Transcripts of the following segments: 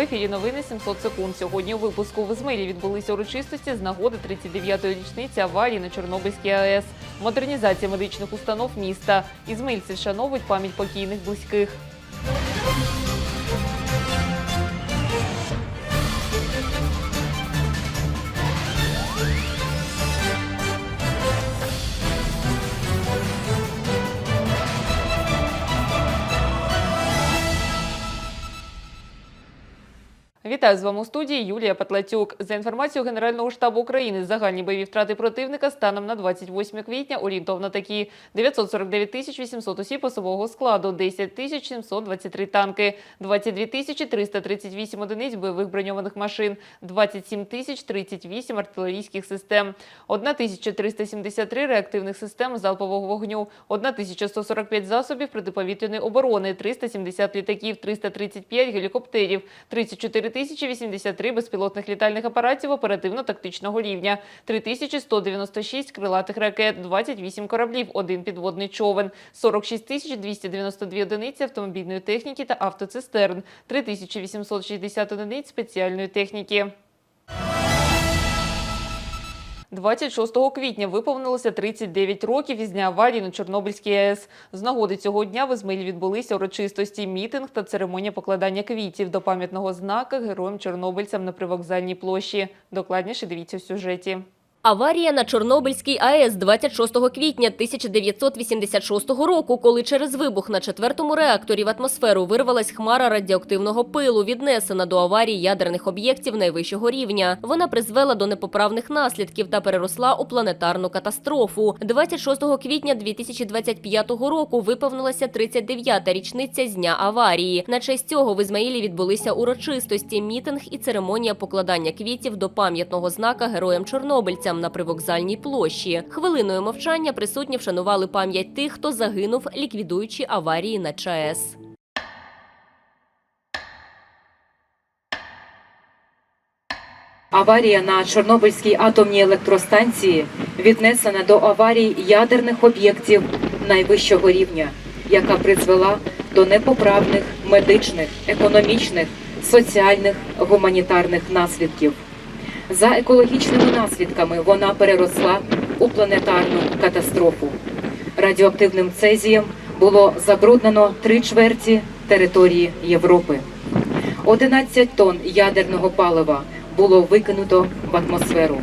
Ефірі новини 700 секунд. Сьогодні у випуску в Ізмилі відбулися урочистості з нагоди 39-ї річниці аварії на Чорнобильській АЕС, модернізація медичних установ міста. Ізмильці вшановують пам'ять покійних близьких. Вітаю з вами у студії Юлія Патлатюк. За інформацією Генерального штабу України, загальні бойові втрати противника станом на 28 квітня орієнтовно такі 949 тисяч 800 осіб особового складу, 10 тисяч 723 танки, 22 тисячі 338 одиниць бойових броньованих машин, 27 тисяч 38 артилерійських систем, 1 тисяча 373 реактивних систем залпового вогню, 1 тисяча 145 засобів протиповітряної оборони, 370 літаків, 335 гелікоптерів, 34 тисячі 83 безпілотних літальних апаратів оперативно-тактичного рівня, 3196 крилатих ракет, 28 кораблів, один підводний човен, 46 тисяч 292 одиниці автомобільної техніки та автоцистерн, 3860 одиниць спеціальної техніки. 26 квітня виповнилося 39 років із дня аварії на Чорнобильській АЕС. З нагоди цього дня в Ізмаїлі відбулися урочистості, мітинг та церемонія покладання квітів до пам'ятного знака героям-чорнобильцям на привокзальній площі. Докладніше дивіться в сюжеті. Аварія на Чорнобильській АЕС 26 квітня 1986 року, коли через вибух на четвертому реакторі в атмосферу вирвалась хмара радіоактивного пилу, віднесена до аварії ядерних об'єктів найвищого рівня. Вона призвела до непоправних наслідків та переросла у планетарну катастрофу. 26 квітня 2025 року виповнилася 39-та річниця з дня аварії. На честь цього в Ізмаїлі відбулися урочистості, мітинг і церемонія покладання квітів до пам'ятного знака героям Чорнобильцям на привокзальній площі. Хвилиною мовчання присутні вшанували пам'ять тих, хто загинув, ліквідуючи аварії на ЧАЕС. Аварія на Чорнобильській атомній електростанції віднесена до аварій ядерних об'єктів найвищого рівня, яка призвела до непоправних медичних, економічних, соціальних, гуманітарних наслідків. За екологічними наслідками вона переросла у планетарну катастрофу. Радіоактивним цезієм було забруднено три чверті території Європи. 11 тонн ядерного палива було викинуто в атмосферу.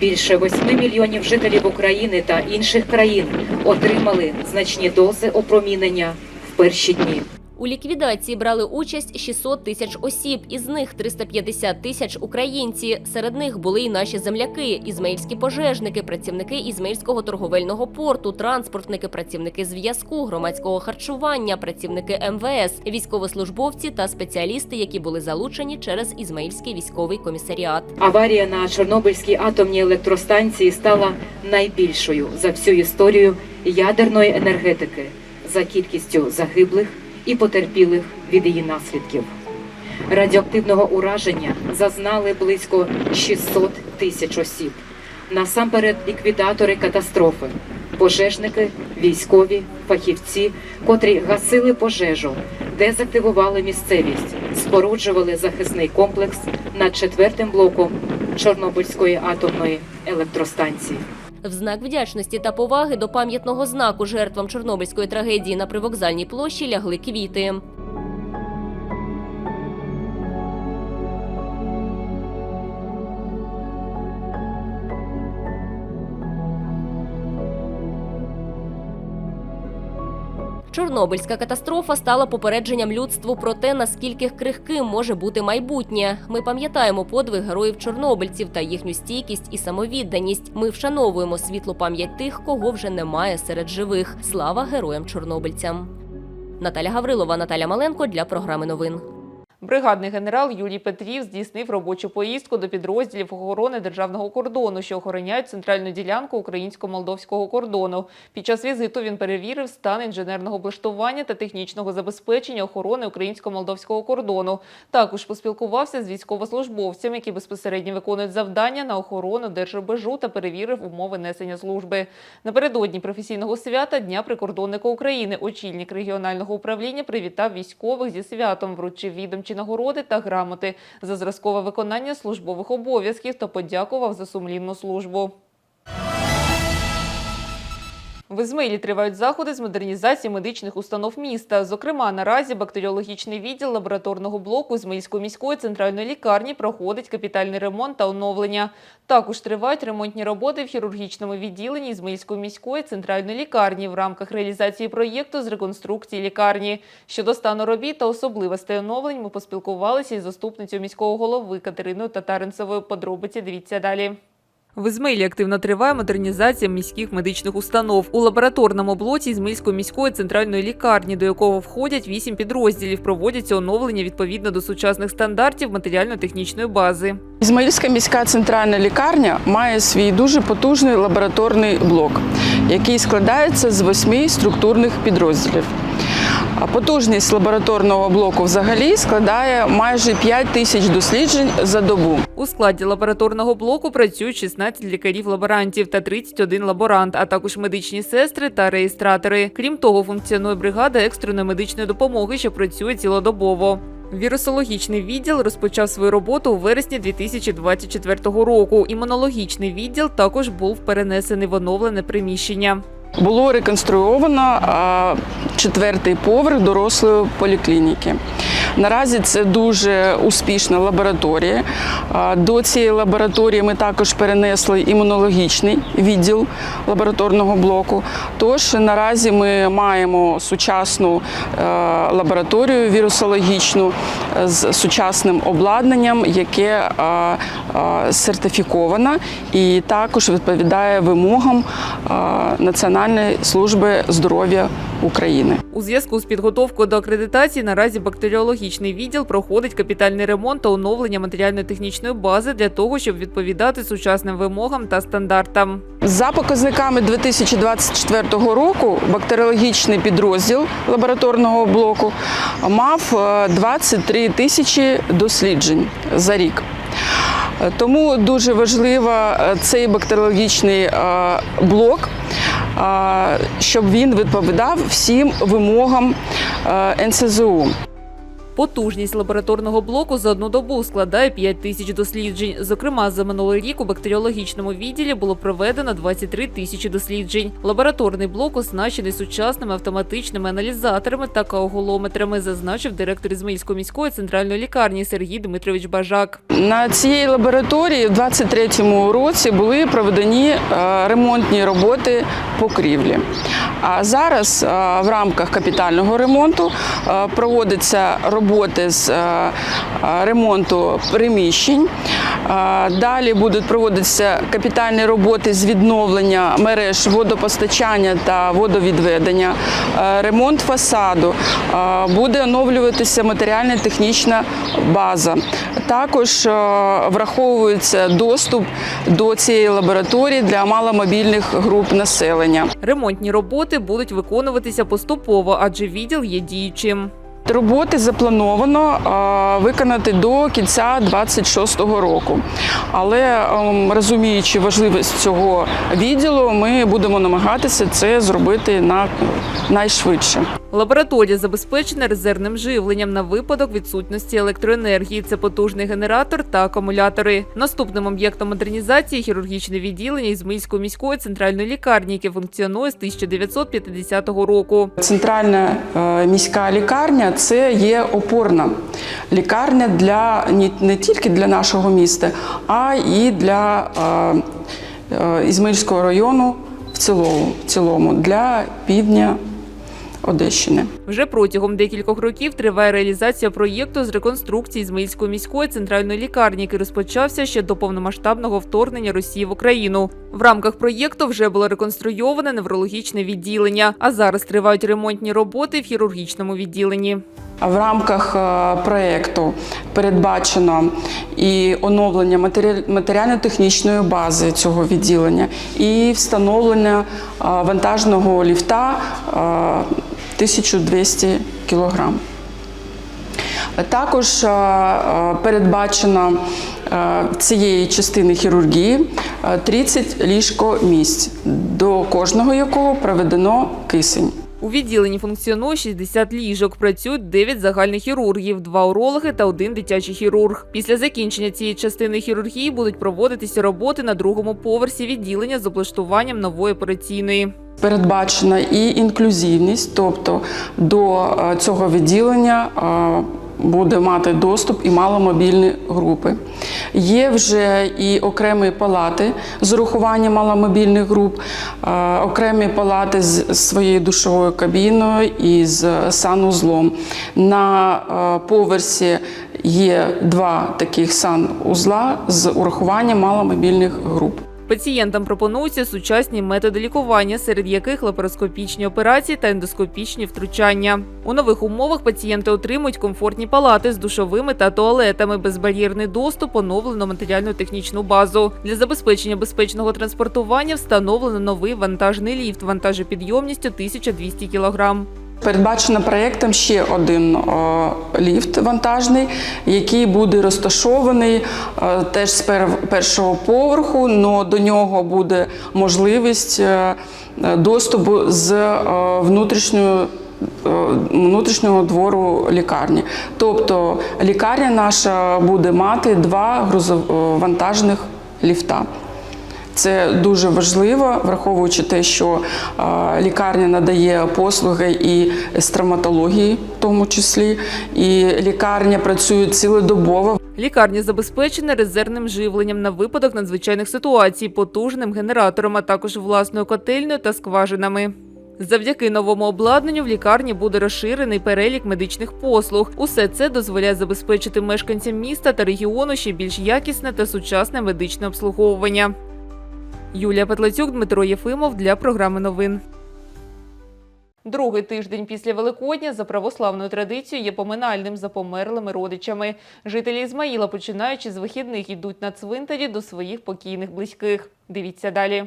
Більше 8 мільйонів жителів України та інших країн отримали значні дози опромінення в перші дні. У ліквідації брали участь 600 тисяч осіб, із них 350 тисяч українці. Серед них були й наші земляки, ізмаїльські пожежники, працівники Ізмаїльського торговельного порту, транспортники, працівники зв'язку, громадського харчування, працівники МВС, військовослужбовці та спеціалісти, які були залучені через Ізмаїльський військовий комісаріат. Аварія на Чорнобильській атомній електростанції стала найбільшою за всю історію ядерної енергетики за кількістю загиблих і потерпілих від її наслідків. Радіоактивного ураження зазнали близько 600 тисяч осіб. Насамперед ліквідатори катастрофи, пожежники, військові, фахівці, котрі гасили пожежу, дезактивували місцевість, споруджували захисний комплекс над четвертим блоком Чорнобильської атомної електростанції. В знак вдячності та поваги до пам'ятного знаку жертвам Чорнобильської трагедії на привокзальній площі лягли квіти. Чорнобильська катастрофа стала попередженням людству про те, наскільки крихким може бути майбутнє. Ми пам'ятаємо подвиг героїв чорнобильців та їхню стійкість і самовідданість. Ми вшановуємо світлу пам'ять тих, кого вже немає серед живих. Слава героям чорнобильцям. Наталя Гаврилова, Наталя Маленко для програми новин. Бригадний генерал Юрій Петрів здійснив робочу поїздку до підрозділів охорони державного кордону, що охороняють центральну ділянку українсько-молдовського кордону. Під час візиту він перевірив стан інженерного облаштування та технічного забезпечення охорони українсько-молдовського кордону. Також поспілкувався з військовослужбовцями, які безпосередньо виконують завдання на охорону держрубежу та перевірив умови несення служби. Напередодні професійного свята Дня прикордонника України очільник регіонального управління привітав військових зі святом, вручив відомчі нагороди та грамоти за зразкове виконання службових обов'язків та подякував за сумлінну службу. В Ізмаїлі тривають заходи з модернізації медичних установ міста. Зокрема, наразі бактеріологічний відділ лабораторного блоку Ізмаїльської міської центральної лікарні проходить капітальний ремонт та оновлення. Також тривають ремонтні роботи в хірургічному відділенні Ізмаїльської міської центральної лікарні в рамках реалізації проєкту з реконструкції лікарні. Щодо стану робіт та особливостей оновлень ми поспілкувалися із заступницею міського голови Катериною Татаринцевою. Подробиці дивіться далі. В Ізмаїлі активно триває модернізація міських медичних установ. У лабораторному блоці Ізмаїльської міської центральної лікарні, до якого входять вісім підрозділів, проводяться оновлення відповідно до сучасних стандартів матеріально-технічної бази. Ізмаїльська міська центральна лікарня має свій дуже потужний лабораторний блок, який складається з восьми структурних підрозділів. А потужність лабораторного блоку взагалі складає майже 5 тисяч досліджень за добу. У складі лабораторного блоку працюють 16 лікарів-лаборантів та 31 лаборант, а також медичні сестри та реєстратори. Крім того, функціонує бригада екстреної медичної допомоги, що працює цілодобово. Вірусологічний відділ розпочав свою роботу у вересні 2024 року. Імунологічний відділ також був перенесений в оновлене приміщення. Було реконструйовано четвертий поверх дорослої поліклініки. Наразі це дуже успішна лабораторія. До цієї лабораторії ми також перенесли імунологічний відділ лабораторного блоку. Тож наразі ми маємо сучасну е, лабораторію вірусологічну е, з сучасним обладнанням, яке сертифіковано і також відповідає вимогам е, Національної служби здоров'я України. У зв'язку з підготовкою до акредитації наразі бактеріологічний відділ проходить капітальний ремонт та оновлення матеріально-технічної бази для того, щоб відповідати сучасним вимогам та стандартам. За показниками 2024 року бактеріологічний підрозділ лабораторного блоку мав е, 23 тисячі досліджень за рік. Тому дуже важливо е, цей бактеріологічний е, блок, е, щоб він відповідав всім вимогам НСЗУ. Потужність лабораторного блоку за одну добу складає 5 тисяч досліджень. Зокрема, за минулий рік у бактеріологічному відділі було проведено 23 тисячі досліджень. Лабораторний блок оснащений сучасними автоматичними аналізаторами та каоголометрами, зазначив директор Ізмаїльської міської центральної лікарні Сергій Дмитрович Бажак. На цій лабораторії в 2023 році були проведені е, ремонтні роботи покрівлі. А зараз е, в рамках капітального ремонту е, проводяться роботи з е, е, ремонту приміщень. Е, Далі будуть проводитися капітальні роботи з відновлення мереж водопостачання та водовідведення, ремонт фасаду, буде оновлюватися матеріально-технічна база. Також враховується доступ до цієї лабораторії для маломобільних груп населення. Ремонтні роботи будуть виконуватися поступово, адже відділ є діючим. Роботи заплановано виконати до кінця 26-го року. Але ем, розуміючи важливість цього відділу, ми будемо намагатися це зробити на найшвидше. Лабораторія забезпечена резервним живленням на випадок відсутності електроенергії. Це потужний генератор та акумулятори. Наступним об'єктом модернізації хірургічне відділення Ізмаїльської міської центральної лікарні, яке функціонує з 1950 року. Центральна е, міська лікарня це є опорна лікарня для не, тільки для нашого міста, а і для е, е, Ізмаїльського району в цілому, в цілому для півдня Одещини. Вже протягом декількох років триває реалізація проєкту з реконструкції Ізмаїльської міської центральної лікарні, який розпочався ще до повномасштабного вторгнення Росії в Україну. В рамках проєкту вже було реконструйоване неврологічне відділення, а зараз тривають ремонтні роботи в хірургічному відділенні. В рамках е, проєкту передбачено і оновлення матері- матеріально-технічної бази цього відділення, і встановлення е, вантажного ліфта е, 1200 кг. Також е, е, передбачено е, цієї частини хірургії е, 30 ліжко місць, до кожного якого проведено кисень. У відділенні функціонує 60 ліжок. Працюють 9 загальних хірургів, 2 урологи та один дитячий хірург. Після закінчення цієї частини хірургії будуть проводитися роботи на другому поверсі відділення з облаштуванням нової операційної. Передбачена і інклюзивність, тобто до е, цього відділення е, буде мати доступ і маломобільні групи. Є вже і окремі палати з урахуванням маломобільних груп, е, окремі палати з своєю душовою кабіною і з санузлом. На поверсі є два таких санузла з урахуванням маломобільних груп. Пацієнтам пропонуються сучасні методи лікування, серед яких лапароскопічні операції та ендоскопічні втручання. У нових умовах пацієнти отримують комфортні палати з душовими та туалетами, безбар'єрний доступ, оновлено матеріальну технічну базу. Для забезпечення безпечного транспортування встановлено новий вантажний ліфт вантажопідйомністю 1200 кг. Передбачено проєктом ще один е, ліфт вантажний, який буде розташований е, теж з пер- першого поверху, але до нього буде можливість е, доступу з внутрішньої. Внутрішнього двору лікарні, тобто лікарня наша буде мати два грузов- е, ліфта. Це дуже важливо, враховуючи те, що лікарня надає послуги і з травматології, в тому числі, і лікарня працює цілодобово. Лікарня забезпечена резервним живленням на випадок надзвичайних ситуацій, потужним генератором, а також власною котельною та скважинами. Завдяки новому обладнанню в лікарні буде розширений перелік медичних послуг. Усе це дозволяє забезпечити мешканцям міста та регіону ще більш якісне та сучасне медичне обслуговування. Юлія Петлецюк, Дмитро Єфимов для програми новин. Другий тиждень після Великодня за православною традицією є поминальним за померлими родичами. Жителі Ізмаїла, починаючи з вихідних, йдуть на цвинтарі до своїх покійних близьких. Дивіться далі.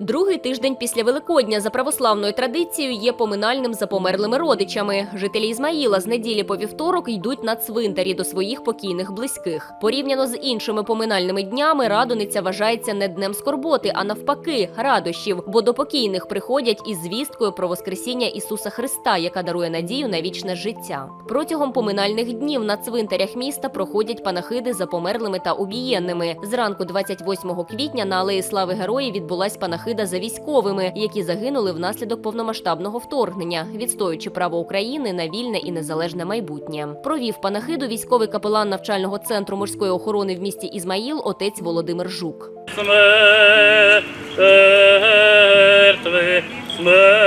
Другий тиждень після Великодня за православною традицією є поминальним за померлими родичами. Жителі Ізмаїла з неділі по вівторок йдуть на цвинтарі до своїх покійних близьких. Порівняно з іншими поминальними днями, радониця вважається не днем скорботи, а навпаки, радощів, бо до покійних приходять із звісткою про Воскресіння Ісуса Христа, яка дарує надію на вічне життя. Протягом поминальних днів на цвинтарях міста проходять панахиди за померлими та убієнними. Зранку 28 квітня на алеї Слави Героїв відбулась панахида за військовими, які загинули внаслідок повномасштабного вторгнення, відстоюючи право України на вільне і незалежне майбутнє. Провів панахиду військовий капелан навчального центру морської охорони в місті Ізмаїл, отець Володимир Жук. Смертви, смертю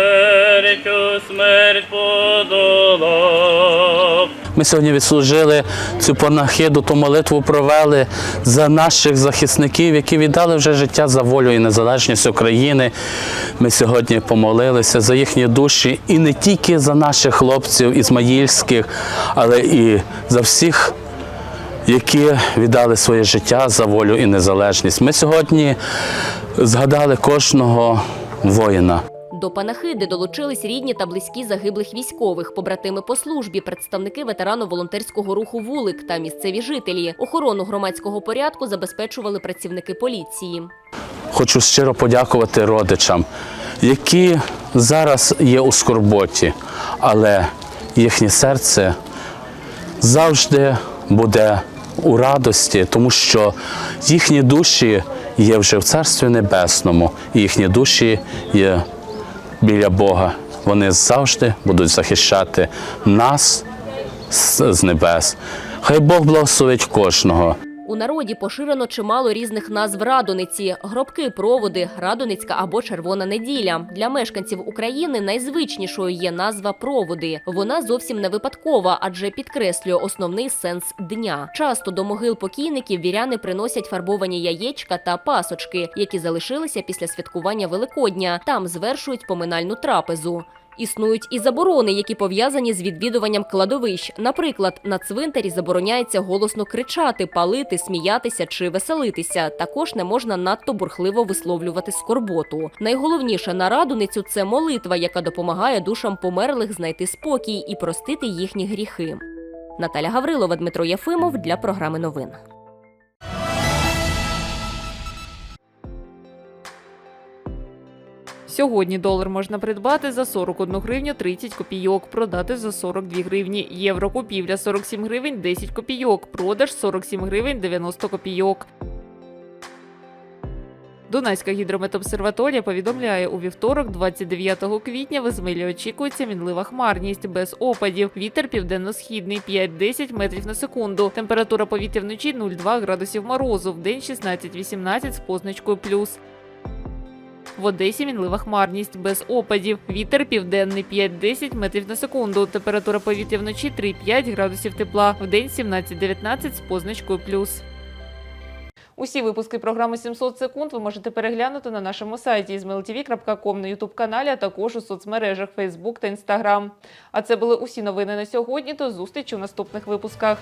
Ми сьогодні відслужили цю панахиду, ту молитву провели за наших захисників, які віддали вже життя за волю і незалежність України. Ми сьогодні помолилися за їхні душі і не тільки за наших хлопців ізмаїльських, але і за всіх які віддали своє життя за волю і незалежність. Ми сьогодні згадали кожного воїна. До панахиди долучились рідні та близькі загиблих військових, побратими по службі, представники ветерано-волонтерського руху вулик та місцеві жителі. Охорону громадського порядку забезпечували працівники поліції. Хочу щиро подякувати родичам, які зараз є у скорботі, але їхнє серце завжди буде у радості, тому що їхні душі є вже в Царстві Небесному, і їхні душі є біля Бога. Вони завжди будуть захищати нас з небес. Хай Бог благословить кожного. У народі поширено чимало різних назв радониці: гробки, проводи, радоницька або червона неділя. Для мешканців України найзвичнішою є назва проводи. Вона зовсім не випадкова, адже підкреслює основний сенс дня. Часто до могил покійників віряни приносять фарбовані яєчка та пасочки, які залишилися після святкування Великодня. Там звершують поминальну трапезу. Існують і заборони, які пов'язані з відвідуванням кладовищ. Наприклад, на цвинтарі забороняється голосно кричати, палити, сміятися чи веселитися. Також не можна надто бурхливо висловлювати скорботу. Найголовніше на радуницю це молитва, яка допомагає душам померлих знайти спокій і простити їхні гріхи. Наталя Гаврилова, Дмитро Єфимов для програми новин. Сьогодні долар можна придбати за 41 гривню 30 копійок, продати за 42 гривні. Євро купівля 47 гривень 10 копійок, продаж 47 гривень 90 копійок. Дунайська гідрометобсерваторія повідомляє, у вівторок, 29 квітня, в Ізмилі очікується мінлива хмарність без опадів. Вітер південно-східний 5-10 метрів на секунду. Температура повітря вночі 0,2 градусів морозу, в день 16-18 з позначкою плюс. В Одесі мінлива хмарність без опадів. Вітер південний 5-10 метрів на секунду. Температура повітря вночі 3-5 градусів тепла. В день 17-19 з позначкою плюс. Усі випуски програми 700 секунд ви можете переглянути на нашому сайті izmailtv.com, на ютуб каналі, а також у соцмережах Facebook та Instagram. А це були усі новини на сьогодні. До зустрічі у наступних випусках.